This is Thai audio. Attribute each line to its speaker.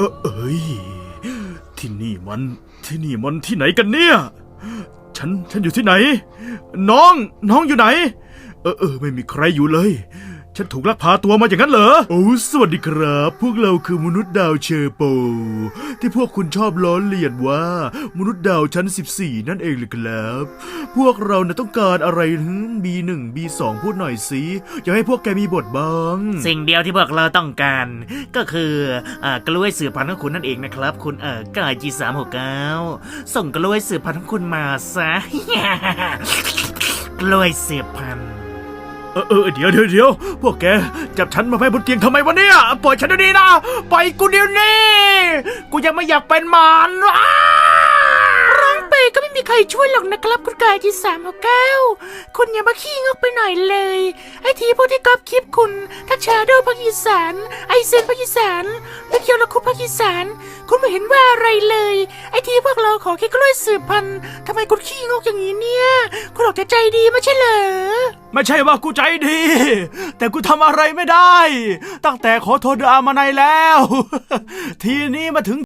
Speaker 1: เออเอ้ยที่นี่มันที่นี่มันที่ไหนกันเนี่ย ฉันฉันอยู่ที่ไหน น้องน้องอยู่ไหน เออเออไม่มีใครอยู่เลย ฉันถูกลักพาตัวมาอย่างนั้นเหรอ โอ้สวัสดีครับ พวกเราคือมนุษย์ดาวเชอร์โป ที่พวกคุณชอบล้อเลียนว่า มนุษย์ดาวชั้น 14 นั่นเองเลยครับ พวกเราน่ะต้องการอะไรฮึบีหนึ่งบีสองพูดหน่อยสิอยากให้พวกแกมีบทบ้าง
Speaker 2: สิ่งเดียวที่พวกเราต้องการ ก็คืออากล้วยสืบพันธุ์ของคุณนั่นเองนะครับ คุณเอ่อกายจีสามหกเก้าส่งกล้วยสืบพันธุ์ของคุณมาซะ กล้วยสืบพันธุ์
Speaker 1: เออเออเดี๋ยวเดี๋ยวเดี๋ยวพวกแกจับฉันมาไว้บนเตียงทำไมวะเนี่ย ปล่อยฉันเดี๋ยวนี้นะ ปล่อยกูเดี๋ยวนี้ กูยังไม่อยากเป็นหมันอ้
Speaker 3: ร้องไปก็ไม่มีใครช่วยหรอกนะครับคุณกายที่สามหกเก้าคุณอย่ามาขี้งกไปหน่อยเลย ไอ้ทีพวกที่กอปคลิปคุณทักชาโดว์ภาคอีสาน ไอเซนภาคอีสานและเคียวละคุปภาคอีสาน คุณไม่เห็นว่าอะไรเลย ไอ้ทีพวกเราขอแค่กล้วยสืบพันธุ์ทำไมคุณขี้งกอย่างนี้เนี่ย คุณออกจะใจดีไม่ใช่เหรอ
Speaker 1: ไม่ใช่ว่ากูใจดี แต่กูทำอะไรไม่ได้ ตั้งแต่ขอโทษเดอะอามาไนแล้ว ทีนี้มาถึง